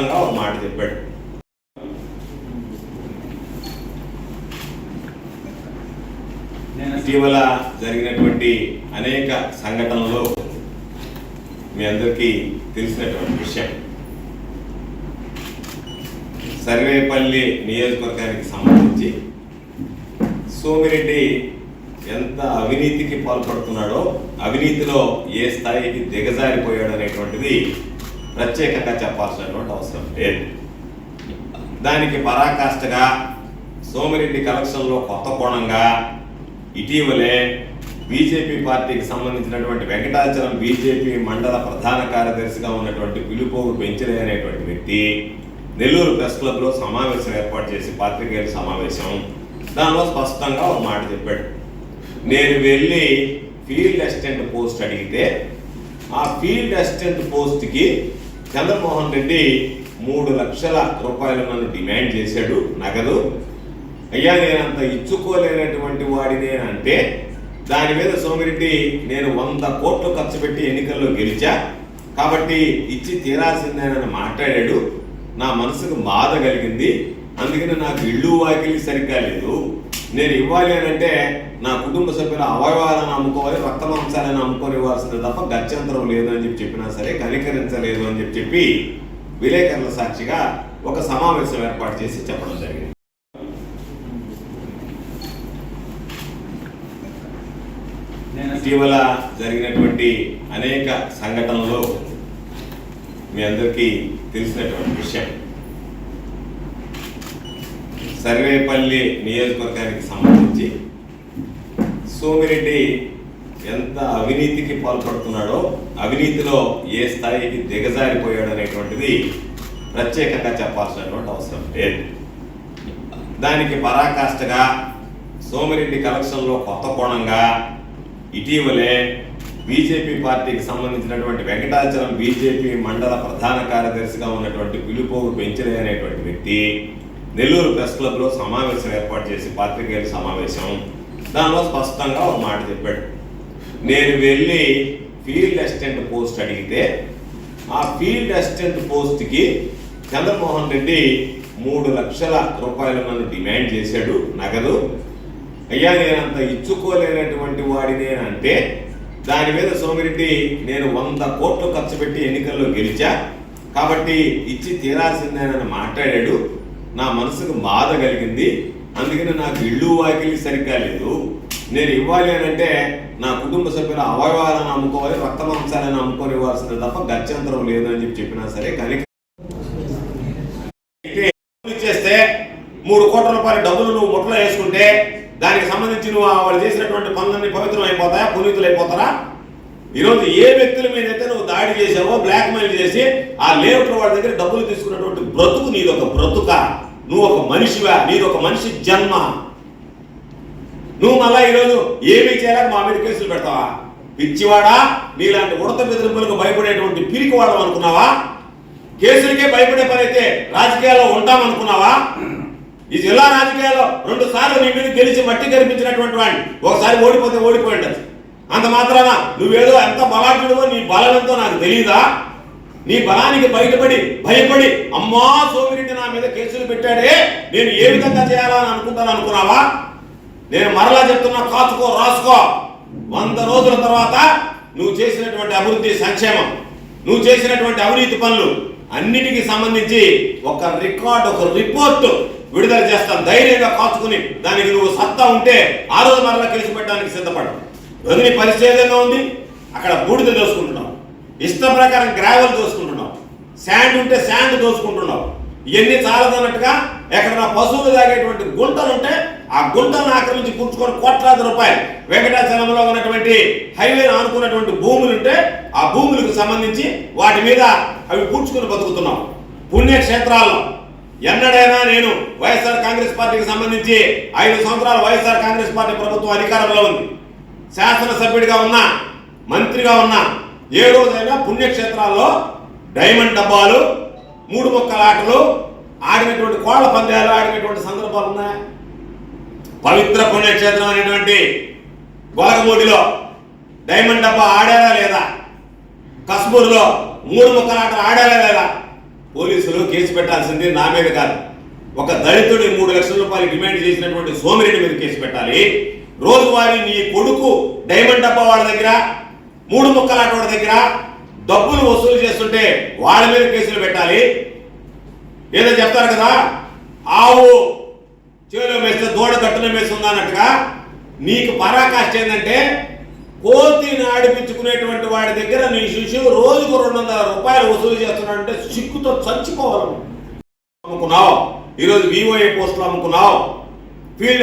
స్పష్టంగా ఒక మాట చెప్పాడు. ఇటీవల జరిగినటువంటి అనేక సంఘటనలు మీ అందరికీ తెలిసినటువంటి విషయం. సర్వేపల్లి నియోజకవర్గానికి సంబంధించి సోమిరెడ్డి ఎంత అవినీతికి పాల్పడుతున్నాడో అవినీతిలో ఏ స్థాయికి దిగజారిపోయాడు అనేటువంటిది ప్రత్యేకంగా చెప్పాల్సినటువంటి అవసరం లేదు. దానికి పరాకాష్ఠగా సోమిరెడ్డి కలెక్షన్లో కొత్త కోణంగా ఇటీవలే బీజేపీ పార్టీకి సంబంధించినటువంటి వెంకటాచలం బీజేపీ మండల ప్రధాన కార్యదర్శిగా ఉన్నటువంటి పిలుపోగు పెంచలే అనేటువంటి వ్యక్తి నెల్లూరు ప్రెస్ క్లబ్లో సమావేశం ఏర్పాటు చేసి పాత్రికేయుల సమావేశం. దానిలో స్పష్టంగా ఒక మాట చెప్పాడు. నేను వెళ్ళి ఫీల్డ్ అసిస్టెంట్ పోస్ట్ అడిగితే ఆ ఫీల్డ్ అసిస్టెంట్ పోస్ట్కి చంద్రమోహన్ రెడ్డి మూడు లక్షల రూపాయలు నన్ను డిమాండ్ చేశాడు. నగదు. అయ్యా నేను అంత ఇచ్చుకోలేనటువంటి వాడినే అంటే దాని మీద సోమిరెడ్డి నేను వంద కోట్లు ఖర్చు పెట్టి ఎన్నికల్లో గెలిచా. కాబట్టి ఇచ్చి తీరాల్సిందేనని మాట్లాడాడు. నా మనసుకు బాధ కలిగింది. అందుకని నాకు ఇల్లు వాకిలి సరిగ్గా లేదు. నేను ఇవ్వాలి అని అంటే నా కుటుంబ సభ్యుల అవయవాలను అమ్ముకోవాలి రక్త మాంసాలను అమ్ముకొని ఇవ్వాల్సింది తప్ప గత్యంతరం లేదు అని చెప్పి చెప్పినా సరే కనికరించలేదు అని చెప్పి చెప్పి విలేకరుల సాక్షిగా ఒక సమావేశం ఏర్పాటు చేసి చెప్పడం జరిగింది. ఇటీవల జరిగినటువంటి అనేక సంఘటనలు మీ అందరికీ తెలిసినటువంటి విషయం. సర్వేపల్లి నియోజకవర్గానికి సంబంధించి సోమిరెడ్డి ఎంత అవినీతికి పాల్పడుతున్నాడో అవినీతిలో ఏ స్థాయికి దిగజారిపోయాడు అనేటువంటిది ప్రత్యేకంగా చెప్పాల్సినటువంటి అవసరం లేదు. దానికి పరాకాష్ఠగా సోమిరెడ్డి కలెక్షన్లో కొత్త కోణంగా ఇటీవలే బీజేపీ పార్టీకి సంబంధించినటువంటి వెంకటాచలం బీజేపీ మండల ప్రధాన కార్యదర్శిగా ఉన్నటువంటి పిలుపోగు పెంచలే అనేటువంటి వ్యక్తి నెల్లూరు ప్రెస్ క్లబ్లో సమావేశం ఏర్పాటు చేసి పాత్రికేయుల సమావేశం దానిలో స్పష్టంగా ఒక మాట చెప్పాడు. నేను వెళ్ళి ఫీల్డ్ అసిస్టెంట్ పోస్ట్ అడిగితే ఆ ఫీల్డ్ అసిస్టెంట్ పోస్ట్కి చంద్రమోహన్ రెడ్డి మూడు లక్షల రూపాయలు నన్ను డిమాండ్ చేశాడు నగదు. అయ్యా నేను అంత ఇచ్చుకోలేనటువంటి వాడినే అంటే దాని మీద సోమిరెడ్డి నేను వంద కోట్లు ఖర్చు పెట్టి ఎన్నికల్లో గెలిచా. కాబట్టి ఇచ్చి తీరాల్సిందేనని మాట్లాడాడు. నా మనసుకు బాధ కలిగింది. అందుకని నాకు ఇల్లు వాకిలి సరిగ్గా లేదు. నేను ఇవ్వాలి అని అంటే నా కుటుంబ సభ్యుల అవయవాలను అమ్ముకోవాలి రక్త మాంసాలను అమ్ముకొని ఇవ్వాల్సింది తప్ప గత్యంతరం లేదు అని చెప్పి చెప్పినా సరే కనిక చేస్తే ఇచ్చేస్తే మూడు కోట్ల రూపాయల డబ్బులు నువ్వు ముట్టలో వేసుకుంటే దానికి సంబంధించి నువ్వు వాళ్ళు చేసినటువంటి పనులన్నీ పవిత్రం అయిపోతాయా పునీతులు అయిపోతారా? ఈరోజు ఏ వ్యక్తుల మీద అయితే నువ్వు దాడి చేసావో బ్లాక్ మెయిల్ చేసి ఆ లేఅవుట్ వాడి దగ్గర డబ్బులు తీసుకున్నటువంటి బ్రతుకు నీది ఒక బ్రతుక. నువ్వు ఒక మనిషివా? నీది ఒక మనిషి జన్మ. నువ్వు మళ్ళా ఈరోజు ఏమీ చేయలేక మా మీద కేసులు పెడతావా? పిచ్చివాడా? నీలాంటి ఉడత బెదిరింపులకు భయపడేటువంటి పిరికివాడు అనుకున్నావా? కేసులకే భయపడే పని అయితే రాజకీయాల్లో ఉంటామనుకున్నావా? ఈ జిల్లా రాజకీయాల్లో రెండు సార్లు నీ మీద గెలిచి మట్టి కనిపించినటువంటి వాడిని ఒకసారి ఓడిపోతే ఓడిపోయి అంత మాత్రాన నువ్వేదో ఎంత బలాఢ్యుడివో నీ బలం ఎంతో నాకు తెలియదా నీ బలానికి బయటపడి భయపడి అమ్మా సోమిరెడ్డి నా మీద కేసులు పెట్టాడే నేను ఏ విధంగా చేయాలని అనుకుంటాను అనుకున్నావా? నేను మరలా చెప్తున్నా కాచుకో రాసుకో. వంద రోజుల తర్వాత నువ్వు చేసినటువంటి అభివృద్ధి సంక్షేమం నువ్వు చేసినటువంటి అవినీతి పనులు అన్నిటికీ సంబంధించి ఒక రికార్డ్ ఒక రిపోర్ట్ విడుదల చేస్తాను. ధైర్యంగా కాచుకుని దానికి నువ్వు సత్తా ఉంటే ఆ రోజు మరలా కేసు పెట్టడానికి సిద్ధపడు. రజని పరిస్థితి ఉంది? అక్కడ బూడిద దోసుకుంటున్నావు. ఇష్టం ప్రకారం గ్రావెల్ దోసుకుంటున్నావు. శాండ్ ఉంటే శాండ్ దోసుకుంటున్నావు. ఇవన్నీ చాలదన్నట్టుగా ఎక్కడ నా పశువులు తాగేటువంటి గుంటలు ఉంటే ఆ గుంటలను ఆక్రమించి కూర్చుకొని కోట్లాది రూపాయలు వెంకటాచలంలో ఉన్నటువంటి హైవే ఆనుకున్నటువంటి భూములు ఉంటే ఆ భూములకు సంబంధించి వాటి మీద అవి కూర్చుకుని బతుకుతున్నాం పుణ్యక్షేత్రాల్లో ఎన్నడైనా నేను వైఎస్ఆర్ కాంగ్రెస్ పార్టీకి సంబంధించి ఐదు సంవత్సరాలు వైఎస్ఆర్ కాంగ్రెస్ పార్టీ ప్రభుత్వం అధికారంలో ఉంది. శాసనసభ్యుడిగా ఉన్నా మంత్రిగా ఉన్నా ఏ రోజైనా పుణ్యక్షేత్రాల్లో డైమండ్ డబ్బాలు మూడు మొక్కల ఆటలు ఆడినటువంటి కోళ్ళ పందాలు ఆడినటువంటి సందర్భాలు ఉన్నాయా? పవిత్ర పుణ్యక్షేత్రం అనేటువంటి గొలగమూడిలో డైమండ్ డబ్బా ఆడారా లేదా? కస్బూర్లో మూడు ముక్కల ఆటలు ఆడారా లేదా? పోలీసులు కేసు పెట్టాల్సింది నా మీద కాదు. ఒక దళితుడి మూడు లక్షల రూపాయలు డిమాండ్ చేసినటువంటి సోమిరెడ్డి మీద కేసు పెట్టాలి. రోజువారీ నీ కొడుకు డైమండ్ డబ్బా వాళ్ళ దగ్గర మూడు ముక్కలాంటి వాడి దగ్గర డబ్బులు వసూలు చేస్తుంటే వాళ్ళ మీద కేసులు పెట్టాలి. ఏదో చెప్తారు కదా? ఆవు చేలో మేస్తే దూడ గట్టులో మేస్తుంది అన్నట్టుగా నీకు పరాకాష్ట ఏంటంటే కోతిని ఆడిపించుకునేటువంటి వాడి దగ్గర నీ శిశువు రోజుకు రెండు వందల రూపాయలు వసూలు చేస్తున్నాడంటే చిక్కుతో చచ్చిపోవాలి. అమ్ముకున్నావు. ఈరోజు వివోఏ పోస్టులు అమ్ముకున్నావు. ఫీల్డ్